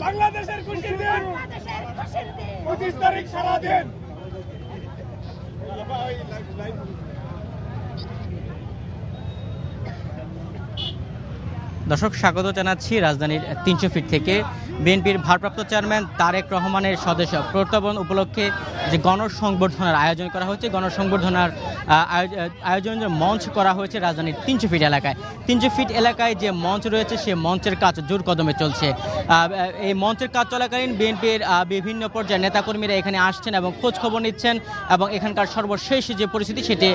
বাংলাদেশের খুশির দিন। পঁচিশ তারিখ সারাদিন। দর্শক স্বাগত জানাচ্ছি রাজধানীর তিনশো ফিট থেকে। বিএনপির ভারপ্রাপ্ত চেয়ারম্যান তারেক রহমানের সদস্য প্রত্যাবন উপলক্ষে যে গণসংবর্ধনার আয়োজন করা হয়েছে গণসংবর্ধনার আহ, আয়োজ- আয়োজনের মঞ্চ করা হয়েছে রাজধানীর তিনশো ফিট এলাকায়। তিনশো ফিট এলাকায় যে মঞ্চ রয়েছে সে মঞ্চের কাজ জোর কদমে চলছে। এই মঞ্চের কাজ চলাকালীন বিএনপির বিভিন্ন পর্যায়ের নেতাকর্মীরা এখানে আসছেন এবং খোঁজ খবর নিচ্ছেন এবং এখানকার সর্বশেষ যে পরিস্থিতি, সেটি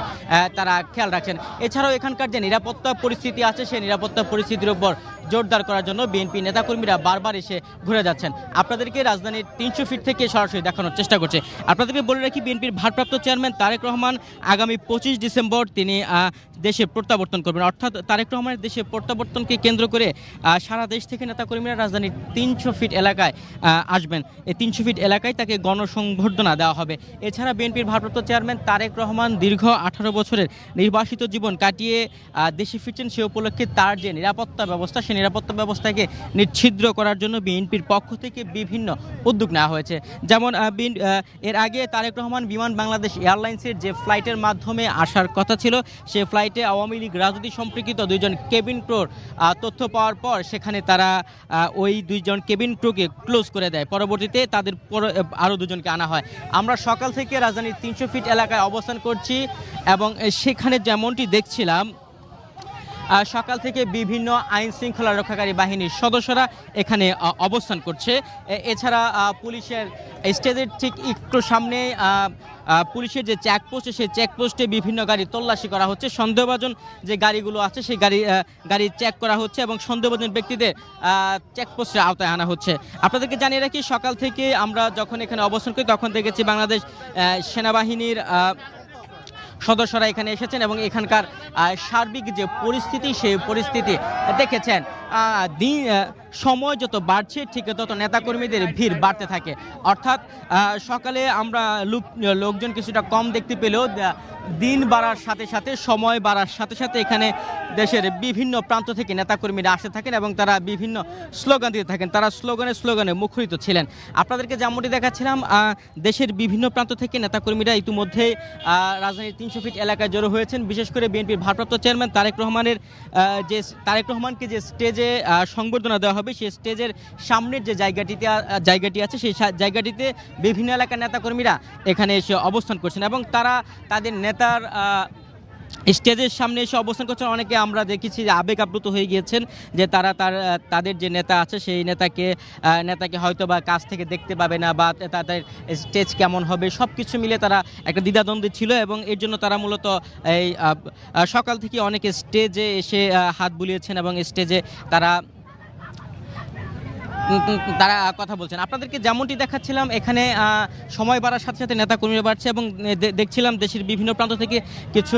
তারা খেয়াল রাখছেন। এছাড়াও এখানকার যে নিরাপত্তা পরিস্থিতি আছে, সেই নিরাপত্তা পরিস্থিতির উপর জোরদার করার জন্য বিএনপি নেতাকর্মীরা বারবার এসে ঘুরে যাচ্ছেন। আপনাদেরকে রাজধানীর তিনশো ফিট থেকে সরাসরি দেখানোর চেষ্টা করছে। আপনাদেরকে বলে রাখি, বিএনপির ভারপ্রাপ্ত চেয়ারম্যান তারেক রহমান আগামী পঁচিশ ডিসেম্বর তিনি দেশে প্রত্যাবর্তন করবেন। অর্থাৎ তারেক রহমানের দেশে প্রত্যাবর্তনকে কেন্দ্র করে সারা দেশ থেকে নেতাকর্মীরা রাজধানীর তিনশো ফিট এলাকায় আসবেন। এই তিনশো ফিট এলাকায় তাকে গণসংবর্ধনা দেওয়া হবে। এছাড়া বিএনপির ভারপ্রাপ্ত চেয়ারম্যান তারেক রহমান দীর্ঘ আঠারো বছরের নির্বাসিত জীবন কাটিয়ে দেশে ফিরছেন সে উপলক্ষে তার যে নিরাপত্তা ব্যবস্থা সেই নিরাপত্তা ব্যবস্থাকে নিচ্ছিদ্র করার জন্য বিএনপির পক্ষ থেকে বিভিন্ন উদ্যোগ নেওয়া হয়েছে। যেমন এর আগে তারেক রহমান বিমান বাংলাদেশ এয়ারলাইন্সের যে ফ্লাইটের মাধ্যমে আসার কথা ছিল, সে ফ্লাইটে আওয়ামী লীগ রাজনীতি সম্পর্কিত দুইজন কেবিন ক্রোর তথ্য পাওয়ার পর সেখানে তারা ওই দুইজন কেবিন ক্রোকে ক্লোজ করে দেয়। পরবর্তীতে তাদের আরও দুজনকে আনা হয়। আমরা সকাল থেকে রাজধানীর তিনশো ফিট এলাকায় অবস্থান করছি এবং সেখানে যেমনটি দেখছিলাম সকাল থেকে বিভিন্ন আইন শৃঙ্খলা রক্ষাকারী বাহিনীর সদস্যরা এখানে অবস্থান করছে। এছাড়া পুলিশের স্টেজের ঠিক একটু সামনে পুলিশের যে চেকপোস্ট সেই চেকপোস্টে বিভিন্ন গাড়ি তল্লাশি করা হচ্ছে। সন্দেহভাজন যে গাড়িগুলো আছে, সেই গাড়ি গাড়ি চেক করা হচ্ছে এবং সন্দেহভাজন ব্যক্তিদের চেকপোস্টের আওতায় আনা হচ্ছে। আপনাদেরকে জানিয়ে রাখি, সকাল থেকে আমরা যখন এখানে অবস্থান করি, তখন দেখেছি বাংলাদেশ সেনাবাহিনীর সদস্যরা এখানে এসেছেন এবং এখানকার সার্বিক যে পরিস্থিতি, সেই পরিস্থিতি দেখেছেন। দিন সময় যত বাড়ছে, ঠিক তত নেতাকর্মীদের ভিড় বাড়তে থাকে। অর্থাৎ সকালে আমরা লোক, লোকজন কিছুটা কম দেখতে পেলেও দিন বাড়ার সাথে সাথে, সময় বাড়ার সাথে সাথে এখানে দেশের বিভিন্ন প্রান্ত থেকে নেতাকর্মীরা আসতে থাকেন এবং তারা বিভিন্ন স্লোগান দিতে থাকেন। তারা স্লোগানে স্লোগানে মুখরিত ছিলেন। আপনাদেরকে যেমনটি দেখাচ্ছিলাম দেশের বিভিন্ন প্রান্ত থেকে নেতাকর্মীরা ইতিমধ্যে রাজধানীর তিনশো ফিট এলাকায় জড়ো হয়েছেন। বিশেষ করে বিএনপির ভারপ্রাপ্ত চেয়ারম্যান তারেক রহমানের যে তারেক রহমানকে যে স্টেজে সংবর্ধনা দেওয়া হবে, সেই স্টেজের সামনের যে জায়গাটিতে জায়গাটি আছে, সেই জায়গাটিতে বিভিন্ন এলাকার নেতাকর্মীরা এখানে এসে অবস্থান করছেন এবং তারা তাদের নেতার স্টেজের সামনে এসে অবস্থান করছেন। অনেকে আমরা দেখেছি যে আবেগ আপ্লুত হয়ে গিয়েছেন যে তারা তার তাদের যে নেতা আছে, সেই নেতাকে নেতাকে হয়তো বা কাছ থেকে দেখতে পাবে না বা তাদের স্টেজ কেমন হবে সব কিছু মিলে তারা একটা দ্বিধাদ্বন্দ্বে ছিল এবং এর জন্য তারা মূলত এই সকাল থেকে অনেকে স্টেজে এসে হাত বুলিয়েছেন এবং স্টেজে তারা তারা কথা বলছেন। আপনাদেরকে যেমনটি দেখাচ্ছিলাম, এখানে সময় বাড়ার সাথে সাথে নেতা কর্মীরা বাড়ছে এবং দেখছিলাম দেশের বিভিন্ন প্রান্ত থেকে কিছু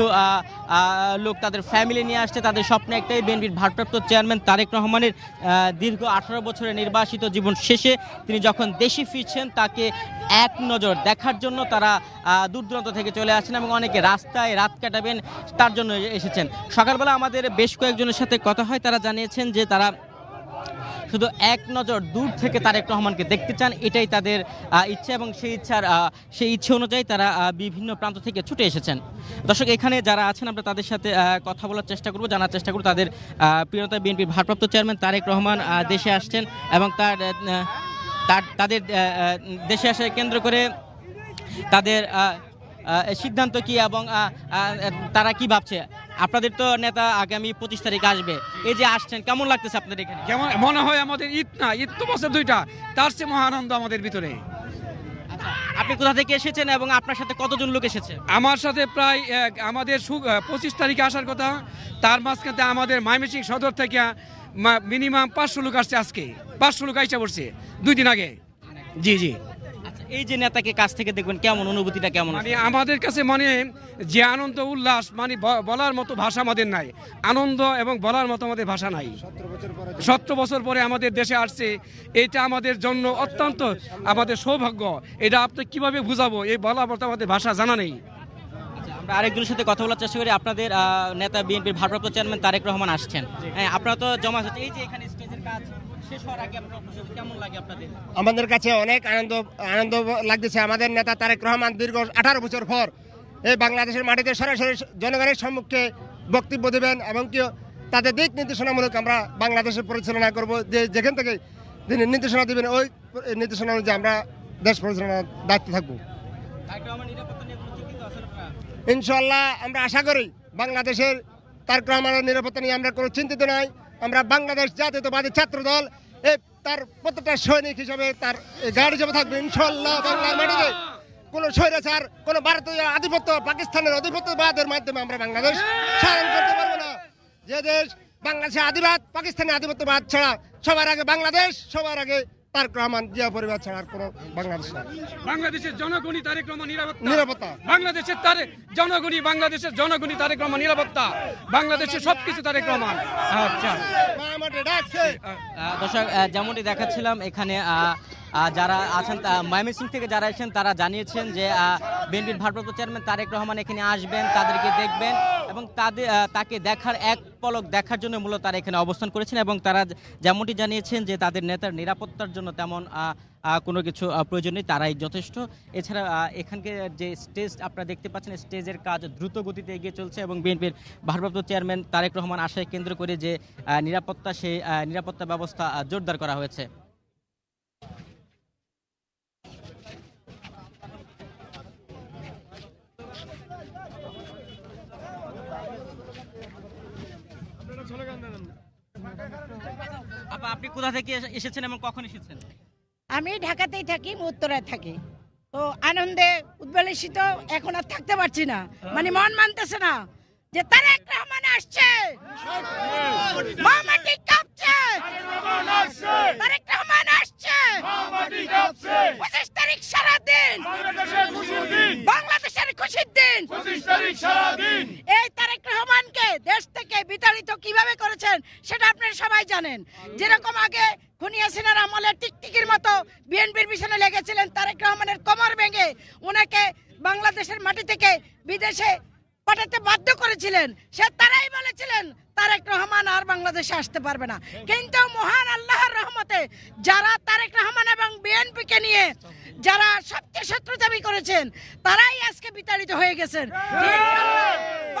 লোক তাদের ফ্যামিলি নিয়ে আসছে। তাদের স্বপ্ন একটাই বিএনপির ভারপ্রাপ্ত চেয়ারম্যান তারেক রহমানের দীর্ঘ আঠারো বছরের নির্বাসিত জীবন শেষে তিনি যখন দেশে ফিরছেন, তাকে এক নজর দেখার জন্য তারা দূর দূরান্ত থেকে চলে আসছেন এবং অনেকে রাস্তায় রাত কাটাবেন, তার জন্য এসেছেন। সকালবেলা আমাদের বেশ কয়েকজনের সাথে কথা হয়, তারা জানিয়েছেন যে তারা শুধু এক নজর দূর থেকে তারেক রহমানকে দেখতে চান, এটাই তাদের ইচ্ছা এবং সেই ইচ্ছার সেই ইচ্ছে অনুযায়ী তারা বিভিন্ন প্রান্ত থেকে ছুটে এসেছেন। দর্শক, এখানে যারা আছেন, আমরা তাদের সাথে কথা বলার চেষ্টা করব, জানার চেষ্টা করব। তাদের প্রিয়তা বিএনপির ভারপ্রাপ্ত চেয়ারম্যান তারেক রহমান দেশে আসছেন এবং তার তাদের দেশে আসা কেন্দ্র করে তাদের সিদ্ধান্ত কি এবং তারা কি ভাবছে? আপনাদের তো নেতা আগামী পঁচিশ তারিখ আসবে। এই যে আসছেন কেমন লাগতেছে আপনাদের এখানে? যেমন মনে হয় আমাদের ঈদ না ঈদ তো বছর দুইটা। তার চেয়ে মহানন্দ আমাদের ভিতরে। আচ্ছা, আপনি কোথা থেকে এসেছেন এবং আপনার সাথে কতজন লোক এসেছে? আমার সাথে প্রায় আমাদের পঁচিশ তারিখে আসার কথা। তার মাঝখানে আমাদের মাইমেসিং সদর থেকে মিনিমাম পাঁচশো লোক আসছে আজকে। পাঁচশো লোক আইসা পড়ছে দুই দিন আগে। জি জি। এই যে নেতাকে কাছ থেকে দেখবেন কেমন অনুভূতিটা কেমন মানে আমাদের কাছে মানে যে আনন্দ উল্লাস মানে বলার মতো ভাষা আমাদের নাই। আনন্দ এবং বলার মতো আমাদের ভাষা নাই। সত্তর বছর পরে আমাদের দেশে আসছে এটা আমাদের জন্য অত্যন্ত আমাদের সৌভাগ্য। এটা আপনি কীভাবে বুঝাবো? এই বলার মতো আমাদের ভাষা জানা নেই। আমরা আরেকজনের সাথে কথা বলার চেষ্টা করি। আপনাদের আহ, নেতা বিএনপির ভারপ্রাপ্ত চেয়ারম্যান তারেক রহমান আসছেন। হ্যাঁ আপনারা তো জমা হচ্ছে এই যে এখানে স্টেজের কাজ। আমাদের কাছে অনেক আনন্দ আনন্দ লাগতেছে। আমাদের নেতা তারেক রহমান দীর্ঘ আঠারো বছর পর এই বাংলাদেশের মাটিতে সরাসরি জনগণের সম্মুখে বক্তব্য দেবেন এবং কি তাদের দিক নির্দেশনামূলক আমরা বাংলাদেশে পরিচালনা করব। যে যেখান থেকে তিনি নির্দেশনা দেবেন ওই নির্দেশনা অনুযায়ী আমরা দেশ পরিচালনার দায়িত্ব থাকব। ইনশাল্লাহ আমরা আশা করি বাংলাদেশের তারেক রহমানের নিরাপত্তা নিয়ে আমরা কোনো চিন্তিত নয় আমরা বাংলাদেশ জাতীয়তাবাদী ছাত্র দল তার প্রত্যেকটা সৈনিক হিসাবে তার গাড়ি হিসাবে থাকবে ইনশাল্লাহ বাংলা মাটিতে কোনো স্বৈরাচার, কোনো ভারতীয় আধিপত্য, পাকিস্তানের আধিপত্যবাদের মাধ্যমে আমরা বাংলাদেশ সারণ করতে পারব না। যে দেশ বাংলাদেশের আধিবাদ পাকিস্তানের আধিপত্যবাদ ছাড়া সবার আগে বাংলাদেশ, সবার আগে তারেক রহমান জিয়া পরিবার ছাড়া আর কোনো বাংলাদেশ বাংলাদেশের জনগণই তারেক রহমান নিরাপত্তা। নিরাপত্তা। বাংলাদেশের তারে জনগণই বাংলাদেশের জনগণই তারেক রহমান নিরাপত্তা। বাংলাদেশের সবকিছু তারেক রহমান আচ্ছা। দর্শক যেমনটি দেখাচ্ছিলাম এখানে আহ, যারা আছেন ময়মনসিংহ থেকে যারা এসেছেন তারা জানিয়েছেন যে বিএনপির ভারপ্রাপ্ত চেয়ারম্যান তারেক রহমান এখানে আসবেন তাদেরকে দেখবেন এবং তাদের তাকে দেখার এক পলক দেখার জন্য মূলত তারা এখানে অবস্থান করেছেন এবং তারা যেমনটি জানিয়েছেন যে তাদের নেতার নিরাপত্তার জন্য তেমন কোনো কিছু প্রয়োজন নেই তারাই যথেষ্ট। এছাড়া আহ, এখানকার যে স্টেজ আপনারা দেখতে পাচ্ছেন স্টেজের কাজ দ্রুত গতিতে এগিয়ে চলছে এবং বিএনপির ভারপ্রাপ্ত চেয়ারম্যান তারেক রহমান আশায় কেন্দ্র করে যে নিরাপত্তা সেই নিরাপত্তা ব্যবস্থা জোরদার করা হয়েছে। আপা আপনি কোথা থেকে এসেছেন এবং কখন এসেছেন? আমি ঢাকাতেই থাকি উত্তরায় থাকি। তো আনন্দে উদ্বেলিত এখন আর থাকতে পারছি না। মানে মন মানতেছে না যে তারেক রহমান আসছে। মামাটি কাঁপছে। তারেক রহমান আসছে। পঁচিশ তারিখ সারাদিন। বাংলাদেশের খুশির দিন। এই তারেক রহমানকে দেশ থেকে বিতাড়িত কীভাবে করেছেন সেটা আপনারা সবাই জানেন। যেরকম আগে খুনিয়া সিনার আমলে টিকটিকির মতো বিএনপির পিছনে লেগেছিলেন তারেক রহমানের কোমর ভেঙে ওনাকে বাংলাদেশের মাটি থেকে বিদেশে পাঠাতে বাধ্য করেছিলেন সে তারাই বলেছিলেন তারেক রহমান আর বাংলাদেশে আসতে পারবে না। কিন্তু মহান আল্লাহর রহমতে যারা তারেক রহমান এবং বিএনপিকে নিয়ে যারা সবচেয়ে শত্রু দাবি করেছেন তারাই আজকে বিতাড়িত হয়ে গেছেন।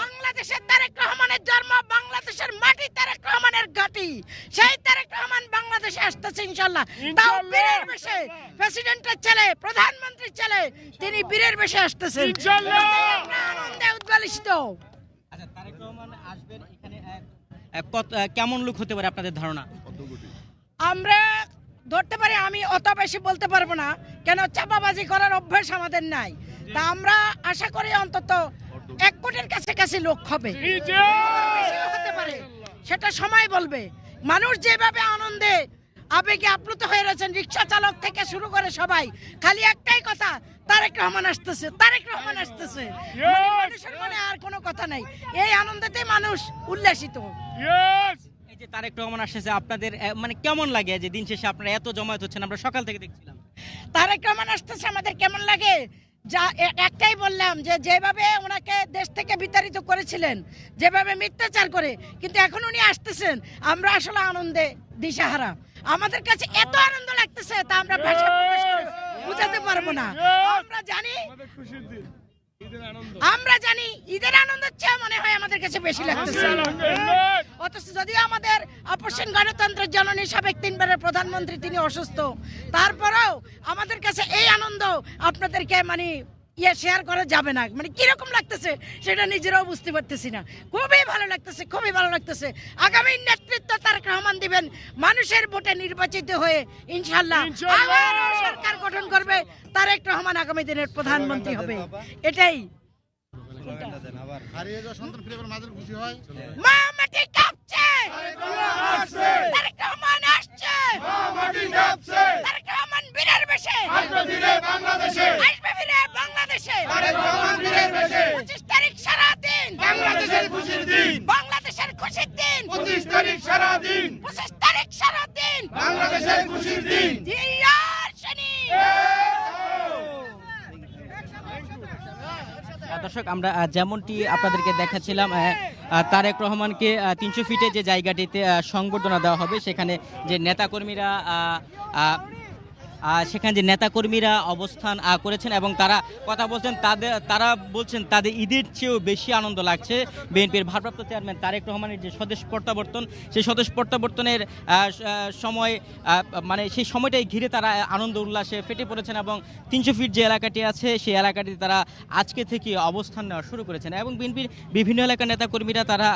বাংলাদেশের তারেক রহমানের জন্ম বাংলাদেশের মাটি তারেক রহমানের ঘাটি। সেই তারেক রহমান বাংলাদেশে আসতেছে ইনশাল্লাহ তাও বীরের বেশে। প্রেসিডেন্টের ছেলে প্রধানমন্ত্রীর ছেলে তিনি বীরের বেশে আসতেছেন। আনন্দে উদ্বেলিত আচ্ছা তারেক রহমান আসবেন এখানে আহ, আহ, কত কেমন লোক হতে পারে আপনাদের ধারণা? আমরা ধরতে পারি আমি অত বেশি বলতে পারব না কেন চাপাবাজি করার অভ্যাস আমাদের নাই। তা আমরা আশা করি অন্তত এক কোটির কাছাকাছি লোক হবে। হতে পারে। সেটা সময় বলবে। মানুষ যেভাবে আনন্দে আবেগে আপ্লুত হয়ে রয়েছেন রিক্সা চালক থেকে শুরু করে সবাই। খালি একটাই কথা তারেক রহমান আসতেছে তারেক রহমান আসতেছে। মানে মানুষের মনে আর কোনো কথা নাই। এই আনন্দেতে মানুষ উল্লাসিত। এই যে তারেক রহমান আসতেছে আপনাদের মানে কেমন লাগে যে দিন শেষে আপনারা এত জমায়েত হচ্ছেন? আমরা সকাল থেকে দেখছিলাম। তারেক রহমান আসতেছে আমাদের কেমন লাগে? যা একটাই বললাম যে, যেভাবে ওনাকে দেশ থেকে বিতাড়িত করেছিলেন, যেভাবে মিথ্যাচার করে, কিন্তু এখন উনি আসতেছেন, আমরা আসলে আনন্দে দিশাহারা। আমাদের কাছে এত আনন্দ লাগতেছে, তা আমরা ভাষা বুঝাতে পারব না। আমরা জানি আমরা জানি ঈদের আনন্দের চেয়ে মনে হয় আমাদের কাছে বেশি লাগতেছে। অথচ যদিও আমাদের আপসীন গণতন্ত্রের জননী সাবেক তিনবারের প্রধানমন্ত্রী তিনি অসুস্থ। তারপরেও আমাদের কাছে এই আনন্দ আপনাদেরকে মানে ইয়ে শেয়ার করা যাবে না। মানে কীরকম লাগতেছে সেটা নিজেরাও বুঝতে পারতেছি না। খুবই ভালো লাগতেছে খুবই ভালো লাগতেছে। আগামী নেতৃত্ব তারেক রহমান দিবেন মানুষের ভোটে নির্বাচিত হয়ে ইনশাল্লাহ সরকার গঠন করবে তার একটা রহমান আগামী দিনের প্রধানমন্ত্রী হবে। এটাই। মা মাটি কাঁপছে তারেক রহমান আসছে তারেক রহমান বীরের বেশে আসবে ফিরে বাংলাদেশে পঁচিশ তারিখ সারা দিন বাংলাদেশের খুশির দিন বাংলাদেশের খুশির দিন। পঁচিশ তারিখ সারা দিন। পঁচিশ তারিখ সারা দিন। বাংলাদেশের খুশির দিন। দর্শক, আমরা যেমনটি আপনাদেরকে দেখাচ্ছিলাম তারেক রহমানকে তিনশো ফিটে যে জায়গাটিতে সংবর্ধনা দেওয়া হবে, সেখানে যে নেতাকর্মীরা সেখানে যে নেতাকর্মীরা অবস্থান করেছেন এবং তারা কথা বলছেন, তাদের, তারা বলছেন তাদের ঈদের চেয়েও বেশি আনন্দ লাগছে বিএনপির ভারপ্রাপ্ত চেয়ারম্যান তারেক রহমানের যে স্বদেশ প্রত্যাবর্তন, সেই স্বদেশ প্রত্যাবর্তনের সময় মানে সেই সময়টাই ঘিরে তারা আনন্দ উল্লাসে ফেটে পড়েছেন এবং তিনশো ফিট যে এলাকাটি আছে, সেই এলাকাটি তারা আজকে থেকে অবস্থান নেওয়া শুরু করেছেন এবং বিএনপির বিভিন্ন এলাকার নেতাকর্মীরা তারা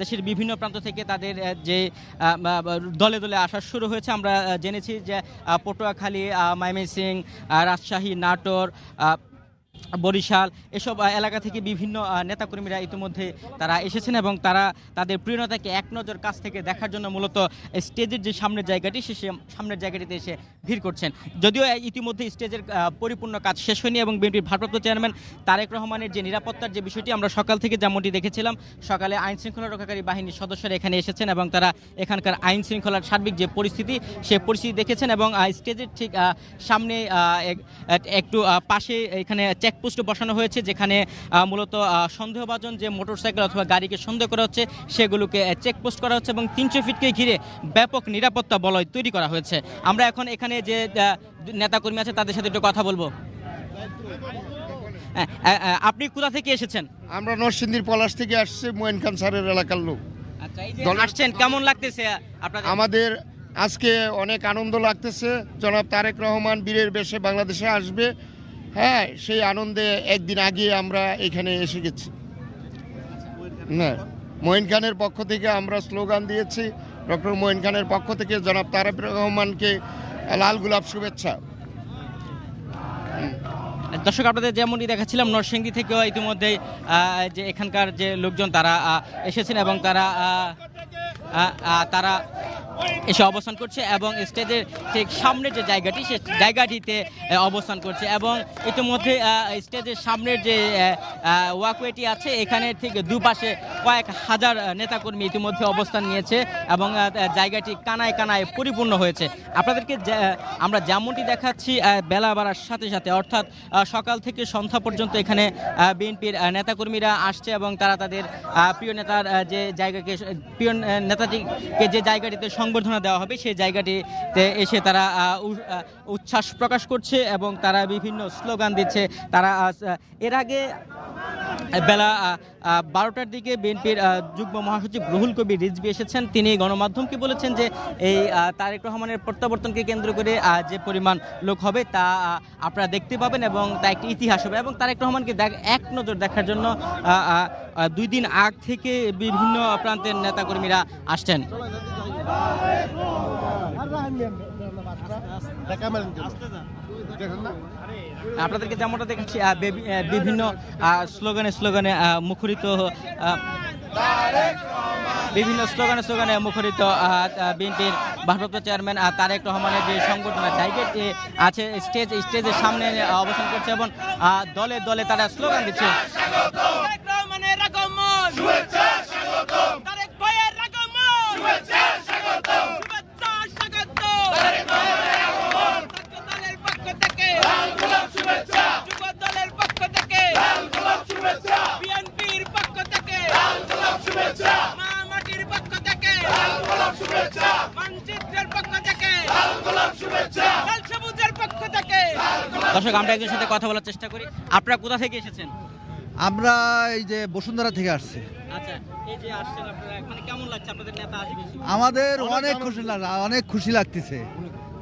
দেশের বিভিন্ন প্রান্ত থেকে তাদের যে দলে দলে আসা শুরু হয়েছে। আমরা জেনেছি যে পটুয়াখালী আহ, রাজশাহী নাটোর বরিশাল, এসব এলাকা থেকে বিভিন্ন নেতাকর্মীরা ইতিমধ্যে তারা এসেছেন এবং তারা তাদের প্রিয় নেতাকে এক নজর কাছ থেকে দেখার জন্য মূলত স্টেজের যে সামনের জায়গাটি, সে সামনের জায়গাটিতে এসে ভিড় করছেন। যদিও ইতিমধ্যে স্টেজের পরিপূর্ণ কাজ শেষ হয়নি এবং বিএনপির ভারপ্রাপ্ত চেয়ারম্যান তারেক রহমানের যে নিরাপত্তার যে বিষয়টি, আমরা সকাল থেকে যেমনটি দেখেছিলাম, সকালে আইন শৃঙ্খলা রক্ষাকারী বাহিনীর সদস্যরা এখানে এসেছেন এবং তারা এখানকার আইন শৃঙ্খলার সার্বিক যে পরিস্থিতি, সে পরিস্থিতি দেখেছেন এবং স্টেজের ঠিক সামনে একটু পাশে এখানে চেকপোস্ট বসানো হয়েছে যেখানে মূলত সন্দেহভাজন যে মোটরসাইকেল অথবা গাড়িকে সন্দেহ করা হচ্ছে সেগুলোকে চেকপোস্ট করা হচ্ছে এবং তিনশো ফিটকে ঘিরে ব্যাপক নিরাপত্তা বলয় তৈরি করা হয়েছে। আমরা এখন এখানে যে নেতাকর্মী আছে তাদের সাথে একটু কথা বলব। হ্যাঁ, আপনি কোথা থেকে এসেছেন? আমরা নরসিংদীর পলাশ থেকে আসছি মোয়েন খান স্যারের এলাকার লোক। আচ্ছা আসছেন কেমন লাগতেছে আমাদের আজকে অনেক আনন্দ লাগতেছে। জনাব তারেক রহমান বীরের বেশে বাংলাদেশে আসবে। হ্যাঁ সেই আনন্দে একদিন আগে আমরা এখানে এসে গেছি। না, মঈন খানের পক্ষ থেকে আমরা স্লোগান দিয়েছি। ডক্টর মঈন খানের পক্ষ থেকে জনাব তারেক রহমানকে লাল গোলাপ শুভেচ্ছা। দর্শক, আপনাদের যেমনটি দেখাচ্ছিলাম, নরসিংদী থেকেও ইতিমধ্যে যে এখানকার যে লোকজন, তারা এসেছেন এবং তারা তারা এসে অবস্থান করছে এবং স্টেজের ঠিক সামনের যে জায়গাটি, সে জায়গাটিতে অবস্থান করছে এবং ইতিমধ্যে স্টেজের সামনের যে ওয়াকওয়েটি আছে, এখানে ঠিক দুপাশে কয়েক হাজার নেতাকর্মী ইতিমধ্যে অবস্থান নিয়েছে এবং জায়গাটি কানায় কানায় পরিপূর্ণ হয়েছে। আপনাদেরকে আমরা যেমনটি দেখাচ্ছি বেলা বাড়ার সাথে সাথে, অর্থাৎ সকাল থেকে সন্ধ্যা পর্যন্ত এখানে বিএনপির নেতাকর্মীরা আসছে এবং তারা তাদের প্রিয় নেতার যে জায়গাকে, প্রিয় নেতাটিকে যে জায়গাটিতে সংবর্ধনা দেওয়া হবে। সেই জায়গাটিতে এসে তারা উচ্ছ্বাস প্রকাশ করছে এবং তারা বিভিন্ন স্লোগান দিচ্ছে। তারা এর আগে বেলা বারোটার দিকে বিএনপির যুগ্ম মহাসচিব রুহুল কবির রিজভি এসেছেন। তিনি গণমাধ্যমকে বলেছেন যে এই তারেক রহমানের প্রত্যাবর্তনকে কেন্দ্র করে যে পরিমাণ লোক হবে তা আপনারা দেখতে পাবেন এবং তা একটি ইতিহাস হবে। এবং তারেক রহমানকে দেখ- এক নজর দেখার জন্য দুই দিন আগ থেকে বিভিন্ন প্রান্তের নেতাকর্মীরা আসছেন। আপনাদেরকে যেমনটা দেখাচ্ছি বিভিন্ন স্লোগানে স্লোগানে মুখরিত বিভিন্ন স্লোগানে স্লোগানে মুখরিত বিএনপির ভারপ্রাপ্ত চেয়ারম্যান তারেক রহমানের যে সংগঠন জায়গাটি আছে স্টেজ স্টেজের সামনে অবস্থান করছে এবং দলে দলে তারা স্লোগান দিচ্ছে তারেক রহমানের আগমন শুভেচ্ছা স্বাগতম তারেক ভাইয়ের আগমন শুভেচ্ছা স্বাগতম শুভেচ্ছা স্বাগতম তারেক ভাইয়ের আগমন দলের পক্ষ থেকে লাল গোলাপ শুভেচ্ছা যুব দলের পক্ষ থেকে লাল গোলাপ শুভেচ্ছা বিএনপির পক্ষ থেকে লাল গোলাপ শুভেচ্ছা মা মাটির পক্ষ থেকে লাল গোলাপ শুভেচ্ছা মানচিত্রের পক্ষ থেকে লাল গোলাপ শুভেচ্ছা লাল সবুজের পক্ষ থেকে দর্শক আমরা একজনের সাথে কথা বলার চেষ্টা করি। আপনারা কোথা থেকে এসেছেন? আমরা এই যে বসুন্ধরা থেকে আসছি। আচ্ছা মানে আমাদের অনেক খুশি অনেক খুশি লাগতেছে।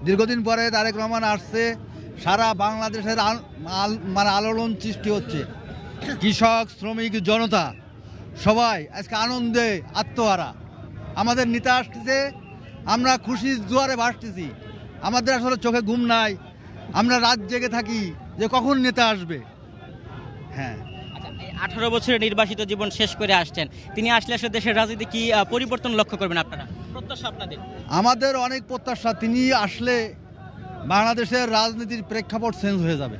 দীর্ঘদিন পরে তারেক রহমান আসছে সারা বাংলাদেশের মানে আলোড়ন সৃষ্টি হচ্ছে। কৃষক শ্রমিক জনতা সবাই আজকে আনন্দে আত্মহারা। আমাদের নেতা আসতেছে আমরা খুশির জোয়ারে ভাসতেছি। আমাদের আসলে চোখে ঘুম নাই আমরা রাত জেগে থাকি যে কখন নেতা আসবে। হ্যাঁ। আঠারো বছরের নির্বাসিত জীবন শেষ করে আসছেন। তিনি আসলে আসলে দেশের রাজনীতি কি পরিবর্তন লক্ষ্য করবেন আপনারা? প্রত্যাশা আপনাদের? আমাদের অনেক প্রত্যাশা তিনি আসলে বাংলাদেশের রাজনীতির প্রেক্ষাপট চেঞ্জ হয়ে যাবে।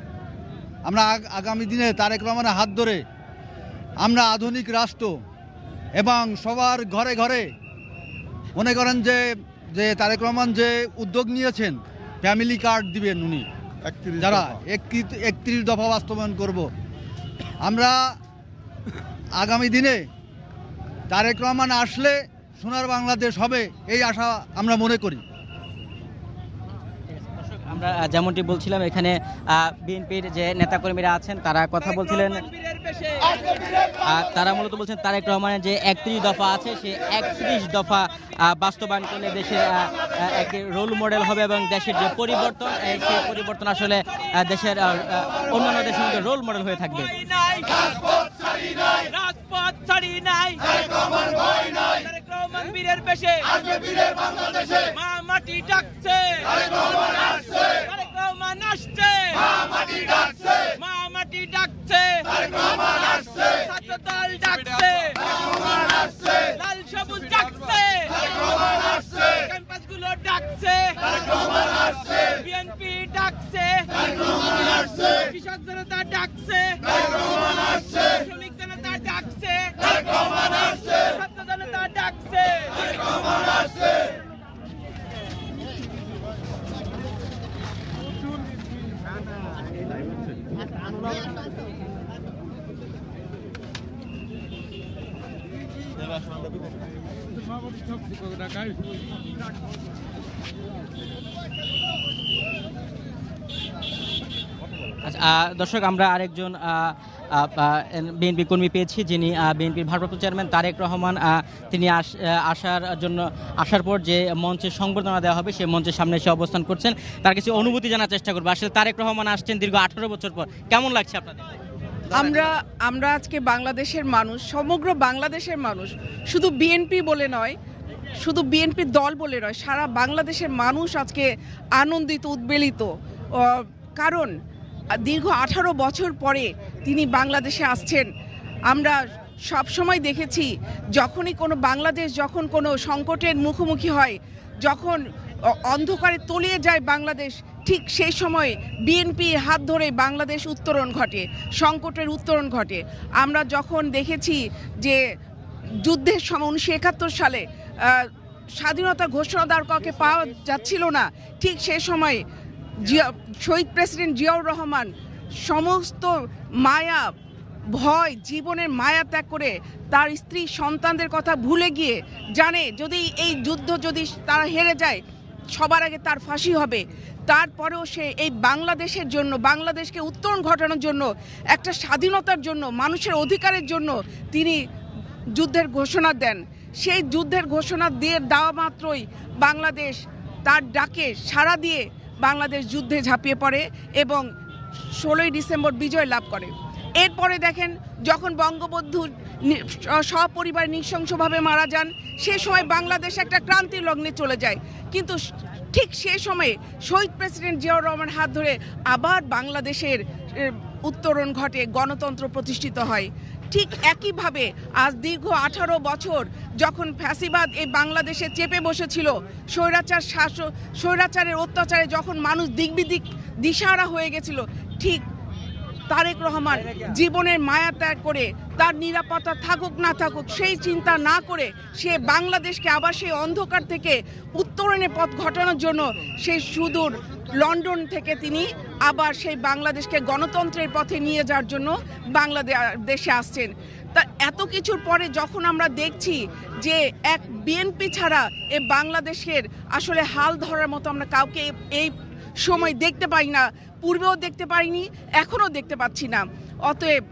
আমরা আগামী দিনে তারেক রহমানের হাত ধরে আমরা আধুনিক রাষ্ট্র এবং সবার ঘরে ঘরে মনে করেন যে যে তারেক রহমান যে উদ্যোগ নিয়েছেন ফ্যামিলি কার্ড দিবেন উনি। যারা একত্রিশ একত্রিশ দফা বাস্তবায়ন করব। আমরা আগামী দিনে তারেক রহমান আসলে সোনার বাংলাদেশ হবে এই আশা আমরা মনে করি। আমরা যেমনটি বলছিলাম এখানে বিএনপির যে নেতাকর্মীরা আছেন তারা কথা বলছিলেন তারা মূলত বলছেন তারেক রহমানের যে একত্রিশ দফা আছে সেই একত্রিশ দফা বাস্তবায়ন করলে দেশের একটি রোল মডেল হবে এবং দেশের যে পরিবর্তন এই সেই পরিবর্তন আসলে দেশের অন্যান্য দেশের মধ্যে রোল মডেল হয়ে থাকবে। মা মাটি রাজপথ ছাড়ি নাই রাজপথ ছাড়ি নাই তারেক রহমান ভয় নাই তারেক রহমান বীরের বেশে আসবে বীরের বাংলাদেশে মা মাটি ডাকছে তারেক রহমান আসছে তারেক রহমান আসছে মা মাটি ডাকছে মা মাটি ডাকছে তারেক রহমান আসছে ছাত্র দল ডাকছে তারেক রহমান আসছে লাল সবুজ ডাকছে তারেক রহমান আসছে ক্যাম্পাসগুলো ডাকছে তারেক রহমান আসছে বিএনপি ডাকছে তারেক রহমান আসছে কৃষক জনতা ডাকছে তারেক রহমান আসছে শ্রমিক জনতা ডাকছে তারেক রহমান আসছে ছাত্র জনতা ডাকছে তারেক রহমান আসছে আচ্ছা, আহ, দর্শক, আমরা আরেকজন বিএনপি কর্মী পেয়েছি যিনি বিএনপির ভারপ্রাপ্ত চেয়ারম্যান তারেক রহমান তিনি আস- আসার জন্য, আসার পর যে মঞ্চে সংবর্ধনা দেওয়া হবে সেই মঞ্চের সামনে এসে অবস্থান করছেন। তার কিছু অনুভূতি জানার চেষ্টা করব। আসলে তারেক রহমান আসছেন দীর্ঘ আঠারো বছর পর। কেমন লাগছে আপনাদের? আমরা আমরা আজকে বাংলাদেশের মানুষ, সমগ্র বাংলাদেশের মানুষ, শুধু বিএনপি বলে নয়, শুধু বিএনপি দল বলে নয়, সারা বাংলাদেশের মানুষ আজকে আনন্দিত, উদ্বেলিত। কারণ, দীর্ঘ আঠারো বছর পরে তিনি বাংলাদেশে আসছেন। আমরা সব সময় দেখেছি, যখনই কোনো বাংলাদেশ, যখন কোনো সংকটের মুখোমুখি হয়, যখন অন্ধকারে তলিয়ে যায় বাংলাদেশ ঠিক সেই সময় বিএনপির হাত ধরে বাংলাদেশ উত্তরণ ঘটে, সংকটের উত্তরণ ঘটে। আমরা যখন দেখেছি যে যুদ্ধের সময় উনিশশো একাত্তর সালে স্বাধীনতা ঘোষণা দেওয়ার কাউকে পাওয়া যাচ্ছিল না, ঠিক সেই সময় জিয়া, শহীদ প্রেসিডেন্ট জিয়াউর রহমান সমস্ত মায়া, ভয়, জীবনের মায়া ত্যাগ করে তার স্ত্রী সন্তানদের কথা ভুলে গিয়ে জানে, যদি এই যুদ্ধ যদি তারা হেরে যায় সবার আগে তার ফাঁসি হবে। তারপরেও সে এই বাংলাদেশের জন্য, বাংলাদেশকে উত্তরণ ঘটানোর জন্য, একটা স্বাধীনতার জন্য, মানুষের অধিকারের জন্য তিনি যুদ্ধের ঘোষণা দেন। সেই যুদ্ধের ঘোষণা দিয়ে দেওয়া মাত্রই বাংলাদেশ তার ডাকে সাড়া দিয়ে বাংলাদেশ যুদ্ধে ঝাঁপিয়ে পড়ে এবং ষোলোই ডিসেম্বর বিজয় লাভ করে। এরপরে দেখেন, যখন বঙ্গবন্ধু সপরিবার নৃশংসভাবে মারা যান। সে সময় বাংলাদেশ একটা ক্রান্তির লগ্নে চলে যায়। কিন্তু ঠিক সে সময়ে শহীদ প্রেসিডেন্ট জিয়াউর রহমান হাত ধরে আবার বাংলাদেশের উত্তরণ ঘটে, গণতন্ত্র প্রতিষ্ঠিত হয়। ঠিক একইভাবে আজ দীর্ঘ আঠারো বছর যখন ফ্যাসিবাদ এই বাংলাদেশে চেপে বসেছিল, স্বৈরাচার শাসক স্বৈরাচারের অত্যাচারে যখন মানুষ দিকবিদিক দিশারা হয়ে গেছিল, ঠিক তারেক রহমান জীবনের মায়া ত্যাগ করে তার নিরাপত্তা থাকুক না থাকুক, সেই চিন্তা না করে সে বাংলাদেশকে আবার সেই অন্ধকার থেকে উত্তরণের পথ ঘটানোর জন্য সেই সুদূর লন্ডন থেকে তিনি আবার সেই বাংলাদেশকে গণতন্ত্রের পথে নিয়ে যাওয়ার জন্য বাংলাদেশে আসছেন। তা এত কিছুর পরে যখন আমরা দেখছি যে এক বিএনপি ছাড়া এ বাংলাদেশের আসলে হাল ধরার মতো আমরা কাউকে এই সময় দেখতে পাই না পূর্বেও দেখতে পাইনি এখনও দেখতে পাচ্ছি না। অতএব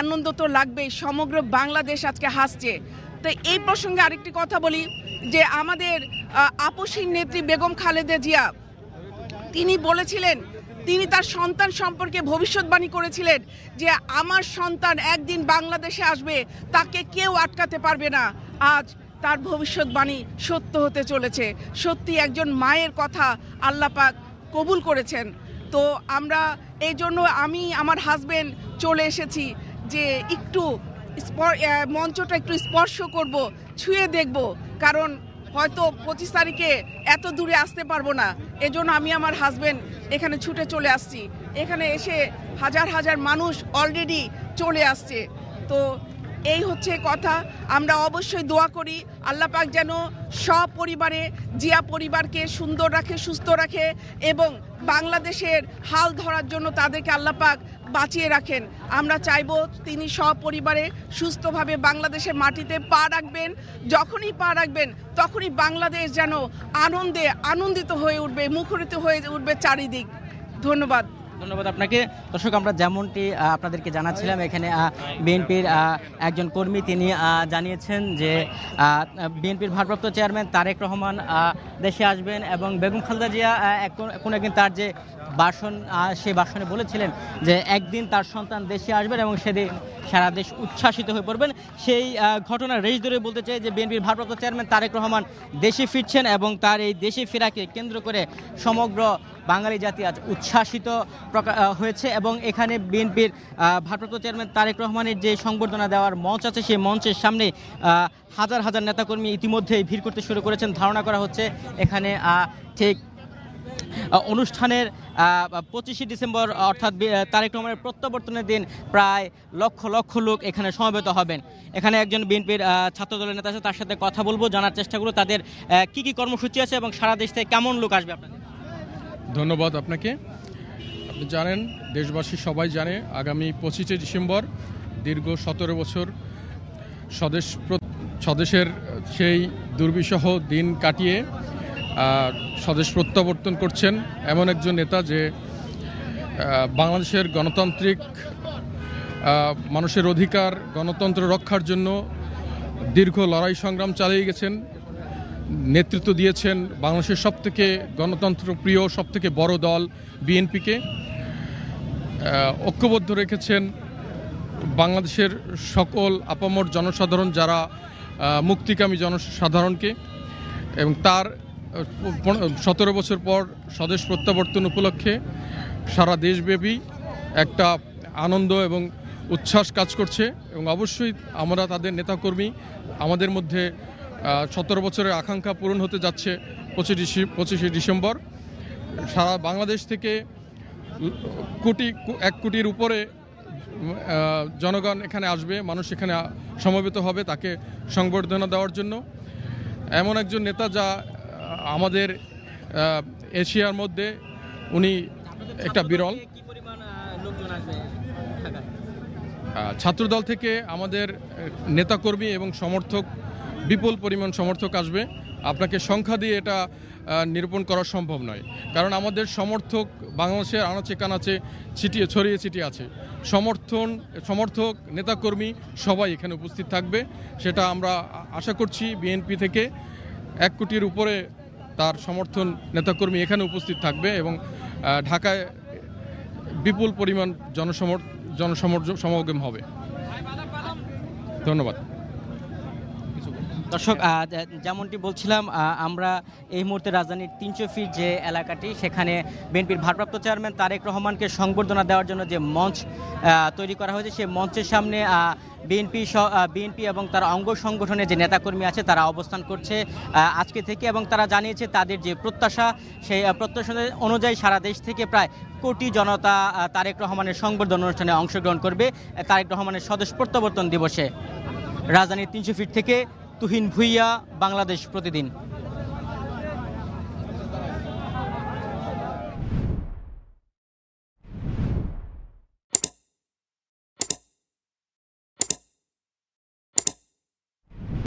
আনন্দ তো লাগবেই, সমগ্র বাংলাদেশ আজকে হাসছে। তো এই প্রসঙ্গে আরেকটি কথা বলি, যে আমাদের আপসীর নেত্রী বেগম খালেদা জিয়া, তিনি বলেছিলেন, তিনি তার সন্তান সম্পর্কে ভবিষ্যৎবাণী করেছিলেন, যে আমার সন্তান একদিন বাংলাদেশে আসবে, তাকে কেউ আটকাতে পারবে না। আজ তার ভবিষ্যৎবাণী সত্য হতে চলেছে। সত্যি একজন মায়ের কথা আল্লাপাক কবুল করেছেন। তো আমরা এই জন্য আমি, আমার হাজবেন্ড চলে এসেছি যে একটু মঞ্চটা একটু স্পর্শ করব, ছুঁয়ে দেখব। কারণ হয়তো পঁচিশ তারিখে এত দূরে আসতে পারব না। এজন্য আমি আমার হাজবেন্ড এখানে ছুটে চলে আসছি। এখানে এসে হাজার হাজার মানুষ অলরেডি চলে আসছে। তো এই হচ্ছে কথা। আমরা অবশ্যই দোয়া করি, আল্লাহ পাক যেন সপরিবারে জিয়া পরিবারকে সুন্দর রাখে, সুস্থ রাখে এবং বাংলাদেশের হাল ধরার জন্য তাদেরকে আল্লাহ পাক বাঁচিয়ে রাখেন। আমরা চাইব তিনি সপরিবারে সুস্থভাবে বাংলাদেশের মাটিতে পা রাখবেন। যখনই পা রাখবেন, তখনই বাংলাদেশ যেন আনন্দে আনন্দিত হয়ে উঠবে, মুখরিত হয়ে উঠবে চারিদিক। ধন্যবাদ। ধন্যবাদ আপনাকে। দর্শক আমরা যেমনটি আপনাদেরকে জানাচ্ছিলাম এখানে বিএনপির একজন কর্মী তিনি জানিয়েছেন যে বিএনপির ভারপ্রাপ্ত চেয়ারম্যান তারেক রহমান দেশে আসবেন এবং বেগম খালেদা জিয়া কোনো একদিন তার যে আহ, সেই ভাষণে বলেছিলেন যে একদিন তার সন্তান দেশে আসবেন এবং সেদিন সারা দেশ উচ্ছ্বাসিত হয়ে পড়বেন। সেই আহ, ঘটনার রেশ ধরে বলতে চাই যে বিএনপির ভারপ্রাপ্ত চেয়ারম্যান তারেক রহমান দেশে ফিরছেন এবং তার এই দেশে ফেরাকে কেন্দ্র করে সমগ্র বাঙালি জাতি আজ উচ্ছ্বাসিত হয়েছে এবং এখানে বিএনপির ভারপ্রাপ্ত চেয়ারম্যান তারেক রহমানের যে সংবর্ধনা দেওয়ার মঞ্চ আছে, সেই মঞ্চের সামনে হাজার হাজার নেতাকর্মী ইতিমধ্যেই ভিড় করতে শুরু করেছেন। ধারণা করা হচ্ছে এখানে ঠিক অনুষ্ঠানের পঁচিশে ডিসেম্বর অর্থাৎ তারেক রহমানের প্রত্যাবর্তনের দিন প্রায় লক্ষ লক্ষ লোক এখানে সমবেত হবেন। এখানে একজন বিএনপির ছাত্রদলের নেতা আছে, তার সাথে কথা বলব, জানার চেষ্টা করব। তাদের কি কি কর্মসূচি আছে এবং সারা দেশ থেকে কেমন লোক আসবে আপনাদের? ধন্যবাদ আপনাকে। আপনি জানেন, দেশবাসী সবাই জানে, আগামী পঁচিশে ডিসেম্বর দীর্ঘ সতেরো বছর স্বদেশ স্বদেশের সেই দুর্বিষহ দিন কাটিয়ে স্বদেশ প্রত্যাবর্তন করছেন এমন একজন নেতা যে বাংলাদেশের গণতান্ত্রিক মানুষের অধিকার, গণতন্ত্র রক্ষার জন্য দীর্ঘ লড়াই সংগ্রাম চালিয়ে গেছেন। নেতৃত্ব দিয়েছেন বাংলাদেশের সবথেকে গণতন্ত্র প্রিয়, সবথেকে বড় দল বিএনপিকে। ঐক্যবদ্ধ রেখেছেন বাংলাদেশের সকল আপামর জনসাধারণ যারা মুক্তিকামী জনসাধারণকে এবং তার সতেরো বছর পর স্বদেশ প্রত্যাবর্তন উপলক্ষে সারা দেশব্যাপী একটা আনন্দ এবং উচ্ছ্বাস কাজ করছে এবং অবশ্যই আমরা তাদের নেতাকর্মী আমাদের মধ্যে সতেরো বছরের আকাঙ্ক্ষা পূরণ হতে যাচ্ছে পঁচিশে পঁচিশে ডিসেম্বর। সারা বাংলাদেশ থেকে কোটি এক কোটির উপরে জনগণ এখানে আসবে, মানুষ এখানে সমবেত হবে তাকে সংবর্ধনা দেওয়ার জন্য। এমন একজন নেতা যা আমাদের এশিয়ার মধ্যে উনি একটা বিরল। ছাত্রদল থেকে আমাদের নেতাকর্মী এবং সমর্থক বিপুল পরিমাণ সমর্থক আসবে। আপনাকে সংখ্যা দিয়ে এটা নিরূপণ করা সম্ভব নয়। কারণ আমাদের সমর্থক বাংলাদেশের আনাচে কানাচে ছিটিয়ে ছড়িয়ে ছিটিয়ে আছে। সমর্থন, সমর্থক, নেতাকর্মী সবাই এখানে উপস্থিত থাকবে। সেটা আমরা আশা করছি বিএনপি থেকে। এক কোটির উপরে তার সমর্থন নেতাকর্মী এখানে উপস্থিত থাকবে এবং ঢাকায় বিপুল পরিমাণ জনসমর জনসমর সমাগম হবে। ধন্যবাদ। দর্শক যেমনটি বলছিলাম আমরা এই মুহূর্তে রাজধানীর তিনশো ফিট যে এলাকাটি সেখানে বিএনপির ভারপ্রাপ্ত চেয়ারম্যান তারেক রহমানকে সংবর্ধনা দেওয়ার জন্য যে মঞ্চ তৈরি করা হয়েছে সেই মঞ্চের সামনে বিএনপি বিএনপি এবং তার অঙ্গ সংগঠনের যে নেতাকর্মী আছে তারা অবস্থান করছে আজকে থেকে এবং তারা জানিয়েছে তাদের যে প্রত্যাশা সেই প্রত্যাশা অনুযায়ী সারা দেশ থেকে প্রায় কোটি জনতা তারেক রহমানের সংবর্ধনা অনুষ্ঠানে অংশগ্রহণ করবে। তারেক রহমানের স্বদেশ প্রত্যাবর্তন দিবসে রাজধানীর তিনশো ফিট থেকে তুহিন ভুইয়া বাংলাদেশ প্রতিদিন।